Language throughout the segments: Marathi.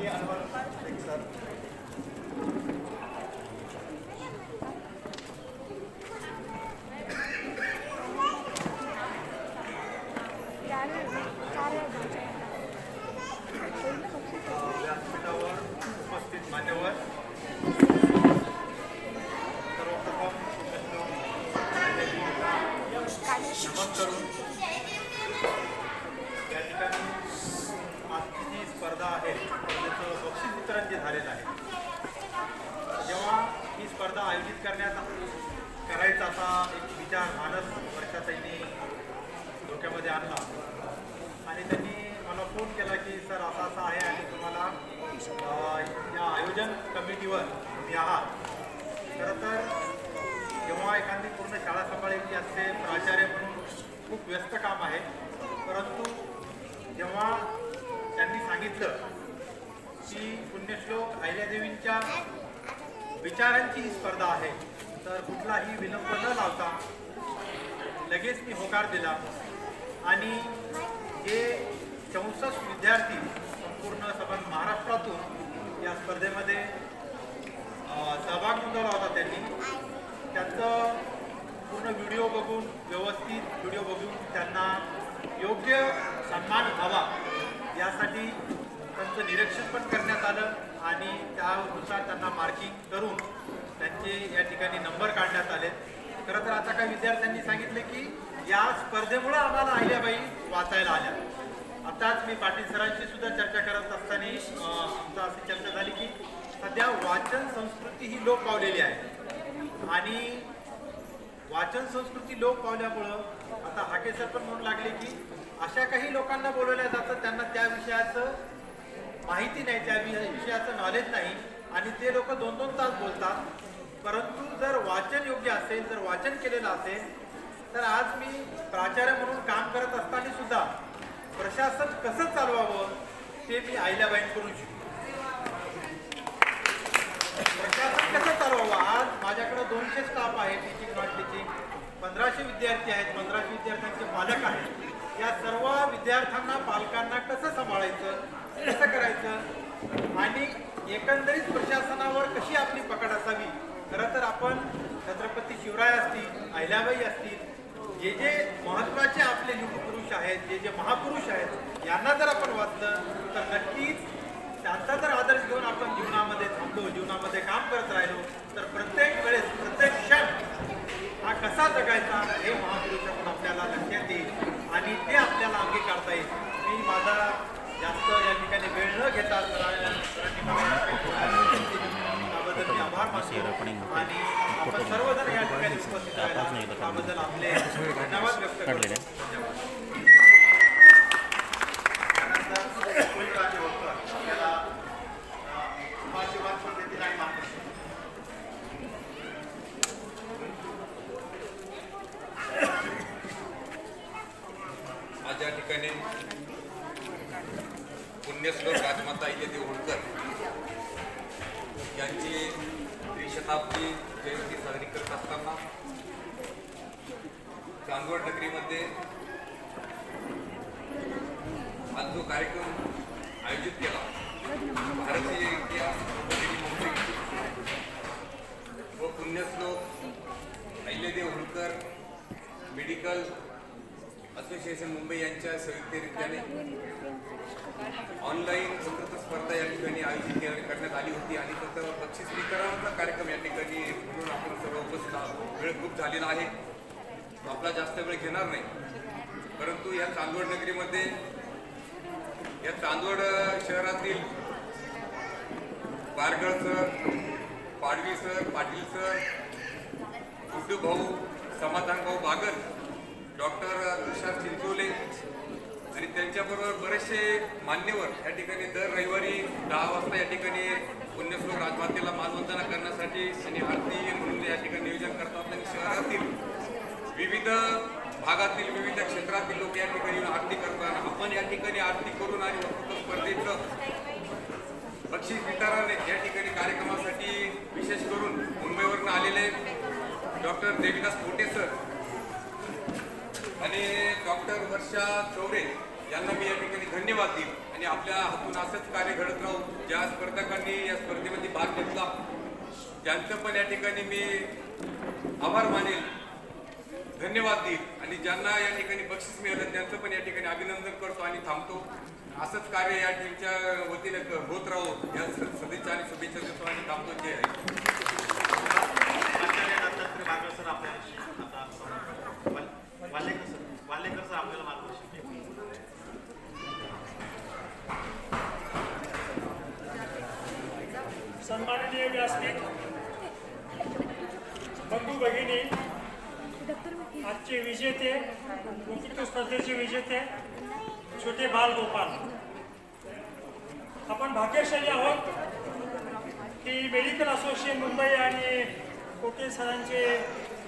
मी अनवर शेख सर व्यासपीठावर उपस्थित मान्यवर सर्वप्रथम नमन करून या ठिकाणी आजची जी स्पर्धा आहे त्याचं बक्षीस वितरण जे झालेलं आहे जेव्हा ही स्पर्धा आयोजित करण्यात करायचा असा एक विचार मानस वर्षाताईंनी डोक्यामध्ये आणला आणि त्यांनी मला फोन केला की सर असा असा आहे आणि तुम्हाला अ, या आयोजन कमिटीवर तुम्ही आहात खरं तर जेव्हा एखादी पूर्ण शाळा सांभाळायची असते प्राचार्य म्हणून खूप व्यस्त काम आहे. परंतु जेव्हा त्यांनी सांगितलं की पुण्यश्लोक अहिल्यादेवींच्या विचारांची ही स्पर्धा आहे तर कुठलाही विलंब न लावता लगेच मी होकार दिला. आणि जे चौसष्ट विद्यार्थी संपूर्ण सबंध महाराष्ट्रातून या स्पर्धेमध्ये सहभाग नोंदवला होता त्यांनी. त्यांचं पूर्ण व्हिडिओ बघून व्यवस्थित व्हिडिओ बघून त्यांना योग्य सन्मान व्हावा. यासाठी त्यांचं निरीक्षण पण करण्यात आलं आणि त्यानुसार त्यांना मार्किंग करून त्यांचे या ठिकाणी नंबर काढण्यात आले. खरं तर आता काही विद्यार्थ्यांनी सांगितले की या स्पर्धेमुळं आम्हाला अहिल्याबाई वाचायला आल्या. आताच मी पाटील सरांशी सुद्धा चर्चा करत असताना आमचा अशी चर्चा झाली की सध्या वाचन संस्कृती ही लोप पावलेली आहे. आणि वाचन संस्कृती लोप पावल्यामुळं आता हाके सर पण म्हणू लागले की अशा काही लोकांना बोलवल्या जातं त्यांना त्या विषयाचं माहिती नाही त्या विषयाचं नॉलेज नाही आणि ते लोक दोन दोन तास बोलतात. परंतु जर वाचन योग्य असेल जर वाचन केलेलं असेल तर आज मी प्राचार्य म्हणून काम करत असताना सुद्धा प्रशासन कसं चालवावं ते मी आईल्याबाईंकडून शिकलो. आज माझ्याकडे दोनशे स्टाफ आहे टीचिंग नॉन टीचिंग. पंधराशे विद्यार्थी आहेत पंधराशे विद्यार्थ्यांचे पालक आहेत. या सर्व विद्यार्थ्यांना पालकांना कसं सांभाळायचं कसं करायचं? आणि एकंदरीत प्रशासनावर कशी आपली पकड असावी? खरं तर आपण छत्रपती शिवराय असतील अहिल्याबाई असतील जे जे महत्त्वाचे आपले युगपुरुष आहेत जे जे महापुरुष आहेत यांना जर आपण वाचलं तर नक्कीच त्यांचा जर आदर्श घेऊन आपण जीवनामध्ये थांबलो जीवनामध्ये काम करत राहिलो. तर प्रत्येक वेळेस प्रत्येक क्षण हा कसा जगायचा हे महापुरुषाकडून आपल्याला लक्षात येईल आणि ते आपल्याला अंगीकारता येईल. मी माझा जास्त या ठिकाणी वेळ न घेता ठिकाणी त्याबद्दल मी आभार मानतो आणि आपण सर्वजण या ठिकाणी उपस्थित राहिला त्याबद्दल आपले धन्यवाद व्यक्त काढलेले करतो त्यानंतर कुलराजे होळकर आपल्याला अ, आशीर्वाद पण देतील आणि मार्गदर्शन ज्या ठिकाणी पुण्यश्लोक राजमाता अहिल्यादेवी होळकर यांची त्रिशताब्दी जयंती साजरी करत असताना चांदवड नगरीमध्ये आज जो कार्यक्रम आयोजित केला भारतीय इतिहास व पुण्यश्लोक अहिल्यादेव होळकर मेडिकल असोसिएशन मुंबई यांच्या संयुक्तरित्याने ऑनलाईन वक्तृत्व स्पर्धा या ठिकाणी आयोजित करण्यात आली होती. आणि तसं बक्षीस वितरणाचा कार्यक्रम या ठिकाणी म्हणून आपण सर्व उपस्थित आहोत. वेळ खूप झालेला आहे. आपला जास्त वेळ घेणार नाही. परंतु या चांदवड नगरीमध्ये या चांदवड शहरातील Pargal sir Padvi sir Patil sir Guddu भाऊ समाधान भाऊ बागल डॉक्टर तुषार चिंचोले आणि त्यांच्याबरोबर बरेचसे मान्यवर या ठिकाणी दर रविवारी दहा वाजता या ठिकाणी पुण्यश्लोक राजमातेला मानवंदना करण्यासाठी आणि आरती म्हणून या ठिकाणी नियोजन करतात आणि शहरातील विविध भागातील विविध क्षेत्रातील लोक या ठिकाणी येऊन आरती करतात. आपण या ठिकाणी आरती करून आणि वक्तृत्व स्पर्धेचं बक्षीस वितरण या ठिकाणी कार्यक्रमासाठी विशेष करून मुंबईवरून आलेले डॉक्टर देविदास पोटे सर आणि डॉक्टर वर्षा चौरे यांना मी या ठिकाणी धन्यवाद देईन. आणि आपल्या हातून असंच कार्य घडत राहू ज्या स्पर्धकांनी या स्पर्धेमध्ये भाग घेतला त्यांचं पण या ठिकाणी मी आभार मानेल धन्यवाद देईल आणि ज्यांना या ठिकाणी बक्षीस मिळालं त्यांचं पण या ठिकाणी अभिनंदन करतो आणि थांबतो. असंच कार्य या टीमच्या वतीने होत राहू. या सदिच्छा आणि शुभेच्छा देतो आणि थांबतो. जे आहे आचार्य दत्तात्रय बागल सर आपल्याशी आता संवाद वाल- वाल्लेकर सर वाल्लेकर सर आपल्याला मार्गदर्शन करतील. माननीय व्यासपीठ बंधू भगिनी आजचे विजेते वक्तृत्व स्पर्धेचे विजेते छोटे बाल गोपाल. आपण भाग्यशाली आहोत की मेडिकल असोसिएशन मुंबई आणि कोटे सरांचे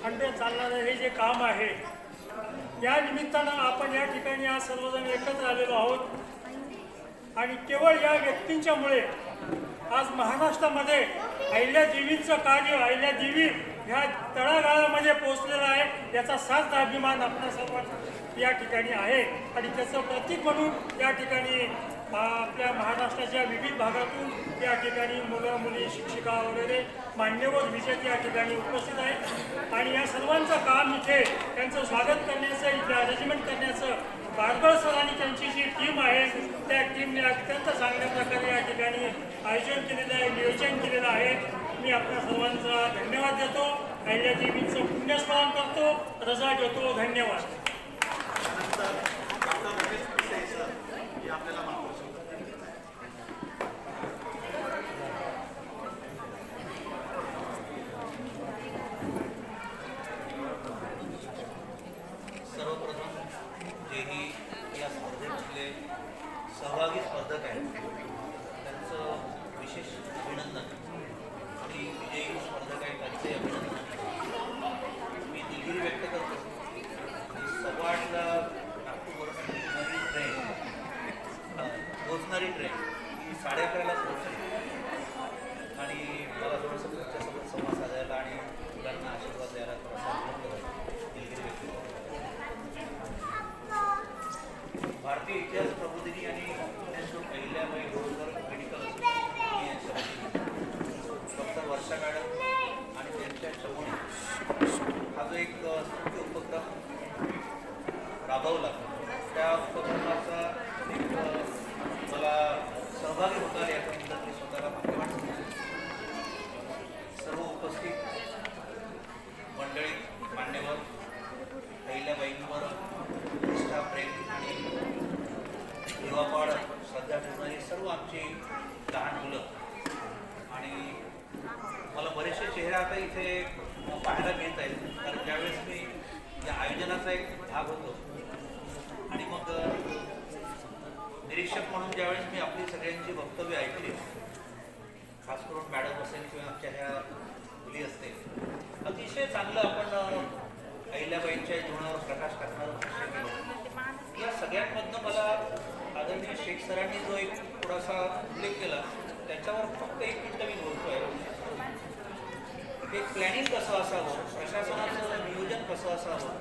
खंड चालणारं हे जे काम आहे या निमित्तानं आपण या ठिकाणी आज सर्वजण एकत्र आलेलो आहोत. आणि केवळ या व्यक्तींच्यामुळे आज महाराष्ट्रामध्ये अहिल्यादेवींचं कार्य अहिल्या देवी ह्या तळागाळामध्ये पोहोचलेलं आहे याचा सार्थ अभिमान आपल्या सर्वांना या ठिकाणी आहे. आणि त्याचं प्रतीक म्हणून या ठिकाणी आपल्या महाराष्ट्राच्या विविध भागातून या ठिकाणी मुलं मुली शिक्षिका वगैरे मान्यवर विजेते या ठिकाणी उपस्थित आहेत. आणि या सर्वांचं काम इथे त्यांचं स्वागत करण्याचं इथे अरेंजमेंट करण्याचं बारबळ सर आणि त्यांची जी टीम आहे टीमने अत्यंत चांगल्या प्रकारे या ठिकाणी आयोजन केलेलं आहे नियोजन केलेलं आहे. मी आपल्या सर्वांचा धन्यवाद देतो. अहिल्या देवींचं पुण्यस्मरण करतो. रजा घेतो. धन्यवाद त्यानंतर डॉक्टर रमेश पिसे सर हे आपल्याला मार्गदर्शन करतील. सर्वप्रथम जेही या स्पर्धेतले सहभागी स्पर्धक आहेत त्यांचं विशेष अभिनंदन आणि विजयी स्पर्धक आहेत त्यांचे अभिनंदन मी दिलगिरी व्यक्त करतो की सव्वा आठला नागपूरवरून निघणारी ट्रेन अ, पोहोचणारी ट्रेन कार्य करायला अकराला आणि मला थोडंसं तुमच्यासोबत संवाद साधायला आणि मुलांना आशीर्वाद द्यायला थोडासा दिलगिरी व्यक्त भारतीय इतिहास प्रबोधिनी आणि पुण्यश्लोक Ahilyabai Holkar medical doctor Varsha madam आणि त्यांच्या चमोनी हा जो एक अ, स्तुत्य उपक्रम राबवला. त्या उपक्रमाचा एक मला सहभागी होता याच्याबद्दल मी स्वतःला भाग्यवान सर्व उपस्थित मंडळी मान्यवर अहिल्याबाईंवर निष्ठा प्रेम आणि युवापाड श्रद्धा ठेवणारी सर्व आमची लहान मुलं. आणि मला बरेचसे चेहरे आता इथे पाहायला मिळत आहेत. कारण त्यावेळेस मी या आयोजनाचा एक भाग होतो मॅडम किंवा आमच्या ह्या मुली असतील अतिशय चांगलं आपण अहिल्याबाईंच्या जीवनावर प्रकाश टाकणारं भाष्य केलं या सगळ्यांमधनं मला आदरणीय शेख सरांनी जो एक थोडासा उल्लेख केला त्याच्यावर फक्त एक मिनटं मी बोलतोय. एक प्लॅनिंग कसं असावं? प्रशासनाचं नियोजन कसं असावं?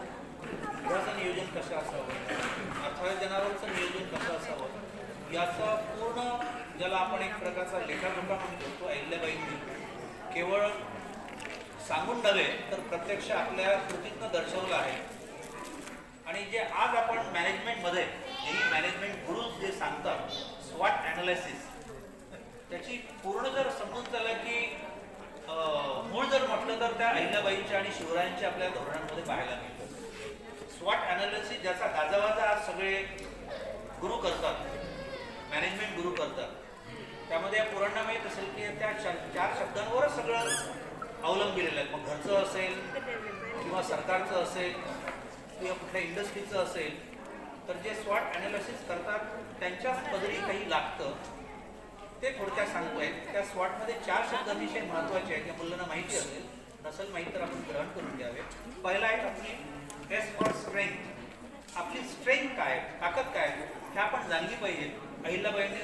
गृहाचं नियोजन कसं असावं? अर्थायोजनावरचं नियोजन कसं असावं? याचा पूर्ण ज्याला आपण एक प्रकारचा लेखाजोखा म्हणतो तो अहिल्याबाईंनी केवळ सांगून नव्हे तर प्रत्यक्ष आपल्या कृतीतनं दर्शवलं आहे. आणि जे आज आपण मॅनेजमेंटमध्ये हे मॅनेजमेंट गुरु जे सांगतात स्वॉट ॲनालिसिस त्याची पूर्ण जर समजून झालं की मूळ जर म्हटलं तर त्या अहिल्याबाईंच्या आणि शिवरायांच्या आपल्या धोरणांमध्ये पाहायला मिळतं. स्वॉट ॲनालिसिस ज्याचा गाजावाजा आज सगळे गुरु करतात मॅनेजमेंट गुरु करतात त्यामध्ये या पुराणा माहीत असेल की त्या चार शब्दांवरच सगळं अवलंबिलेलं आहे. मग घरचं असेल किंवा सरकारचं असेल किंवा कुठल्या इंडस्ट्रीचं असेल तर जे स्वॉट ॲनालिसिस करतात त्यांच्याच पदरी काही लागतं ते थोडक्यात सांगतोय त्या स्वॉटमध्ये चार शब्द अतिशय महत्त्वाचे आहेत या मुलांना माहिती असेल नसेल माहीत तर आपण ग्रहण करून घ्यावे. पहिला आहे आपली एस फॉर स्ट्रेंथ आपली स्ट्रेंथ काय आहे, ताकद काय आहे, हे आपण जाणली पाहिजे अहिल्याबाईंनी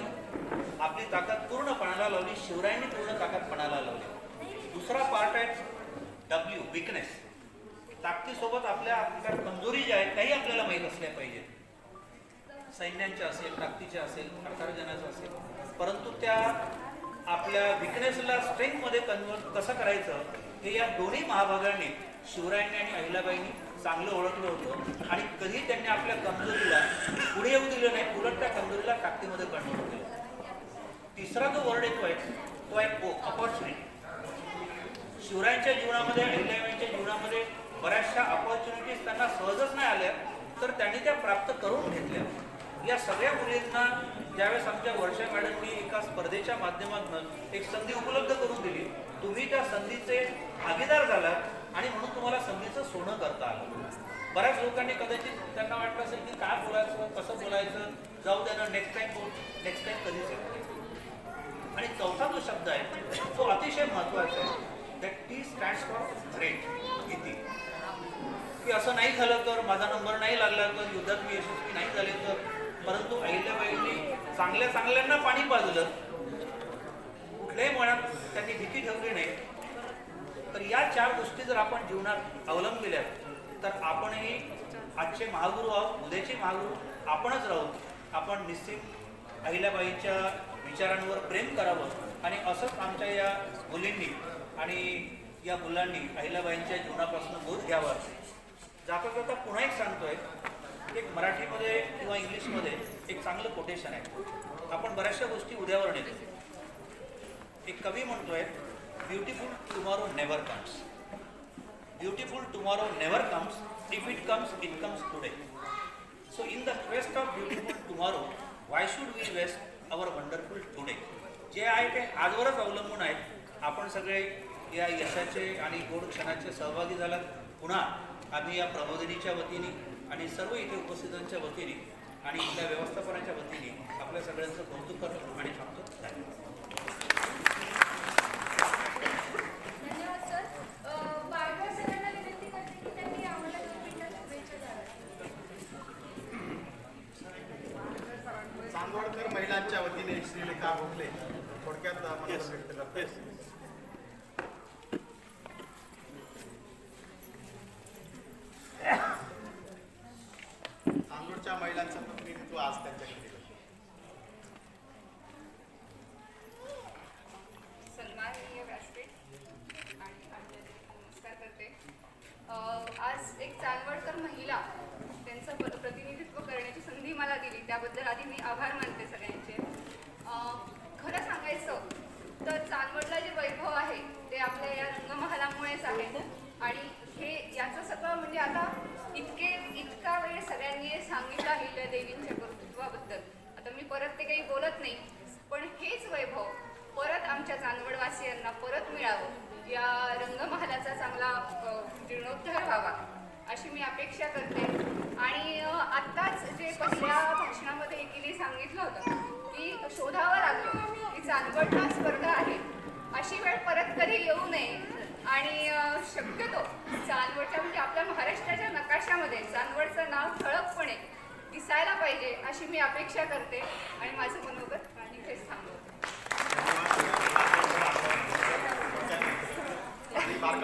आपली ताकद पूर्ण पणाला लावली शिवरायांनी पूर्ण ताकद पणाला लावली. दुसरा पार्ट आहे डब्ल्यू विकनेस ताकदीसोबत आपल्या आपल्या कमजोरी ज्या आहेत त्याही आपल्याला माहीत असल्या पाहिजेत. सैन्यांच्या असेल ताकदीच्या असेल अर्थार्जनाच्या असेल. परंतु त्या आपल्या विकनेसला स्ट्रेंथमध्ये कन्वर्ट कसं करायचं हे या दोन्ही महाभागांनी शिवरायांनी आणि अहिल्याबाईंनी चांगलं ओळखलं होतं आणि कधी त्यांनी आपल्या कमजोरीला पुढे येऊ दिलं नाही उलट त्या कमजोरीला ताकदीमध्ये कन्वर्ट केलं तिसरा जो वर्ड येतो आहे तो आहे अपॉर्च्युनिटी शिवरायांच्या जीवनामध्ये अहिल्याबाईंच्या जीवनामध्ये बऱ्याचशा अपॉर्च्युनिटीज त्यांना सहजच नाही आल्या तर त्यांनी त्या प्राप्त करून घेतल्या. या सगळ्या मुलींना ज्यावेळेस आमच्या वर्षा मॅडमनी एका स्पर्धेच्या माध्यमातून एक संधी उपलब्ध करून दिली तुम्ही त्या संधीचे भागीदार झालात आणि म्हणून तुम्हाला संधीचं सोनं करता आलं. बऱ्याच लोकांनी कदाचित त्यांना वाटलं असेल की काय बोलायचं कसं बोलायचं जाऊ द्या ना नेक्स्ट टाइम नेक्स्ट टाइम कधीच येत आणि चौथा जो शब्द आहे तो अतिशय महत्त्वाचा आहे. That T stands for great भीती की असं नाही झालं तर माझा नंबर नाही लागला तर युद्धात मी यशस्वी नाही झाले तर परंतु अहिल्याबाईंनी चांगल्या चांगल्यांना पाणी पाजलं. कुठल्याही मनात त्यांनी भीती ठेवली नाही. तर या चार गोष्टी जर आपण जीवनात अवलंबिल्या तर आपणही आजचे महागुरू आहोत उद्याचे महागुरू आपणच राहू. आपण निश्चित अहिल्याबाईंच्या विचारांवर प्रेम करावं आणि असंच आमच्या या मुलींनी आणि या मुलांनी अहिल्याबाईंच्या जीवनापासून बोध घ्यावा. जाता जाता पुन्हा एक सांगतोय एक मराठीमध्ये किंवा इंग्लिशमध्ये एक चांगलं कोटेशन आहे. आपण बऱ्याचशा गोष्टी उद्यावर नेतो. एक कवी म्हणतोय beautiful tomorrow never comes beautiful tomorrow never comes if it comes it comes today so in the quest of beautiful tomorrow why should we waste our wonderful today जे आहे ते आजवरच अवलंबून आहेत. आपण सगळे या यशाचे आणि गोड क्षणाचे सहभागी झालात. पुन्हा आम्ही या प्रबोधिनीच्या वतीने आणि सर्व इथे उपस्थितांच्या वतीने आणि इथल्या व्यवस्थापनाच्या वतीने आपल्या सगळ्यांचं कौतुक करतो आणि थांबतो. धन्यवाद धन्यवाद सर अ, बाळगळ सरांना विनंती करते की त्यांनी आम्हाला दोन मिनिटं शुभेच्छा द्याव्यात चांदवडकर महिलांच्या वतीने श्रीलेखा भोगले थोडक्यात आपण व्यक्त करते चांदवडच्या महिलांचं प्रतिनिधित्व आज त्यांच्याकडे सन्माननीय व्यासपीठ आणि नमस्कार करते. आज एक चांदवडकर महिला त्यांचं प्रतिनिधित्व करण्याची संधी मला दिली. त्याबद्दल आधी मी आभार मानते सगळ्यांचे. खरं सांगायचं तर चांदवडला जे वैभव आहे ते आपल्या या रंगमहालामुळेच आहे आणि हे याचं सगळं म्हणजे आता इतके इतका वेळ सगळ्यांनी सांगितलं आहे देवींच्या वैभवाबद्दल. आता मी परत ते काही बोलत नाही पण हेच वैभव परत आमच्या चांदवडवासियांना परत मिळावं. या रंगमहालाचा चांगला जीर्णोद्धार व्हावा अशी मी अपेक्षा करते. आणि आत्ताच जे पहिल्या भाषणामध्ये एकीने सांगितलं होतं की शोधावं लागलं की चांदवडला स्पर्धा आहे. अशी वेळ परत कधी येऊ नये. आणि शक्यतो चांदवडच्या म्हणजे आपल्या महाराष्ट्राच्या नकाशामध्ये चांदवडचं नाव ठळकपणे दिसायला पाहिजे अशी मी अपेक्षा करते आणि माझं मनोगत आणि इथेच थांबवते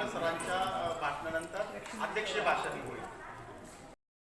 सरांच्या भाषणानंतर अध्यक्ष भाषण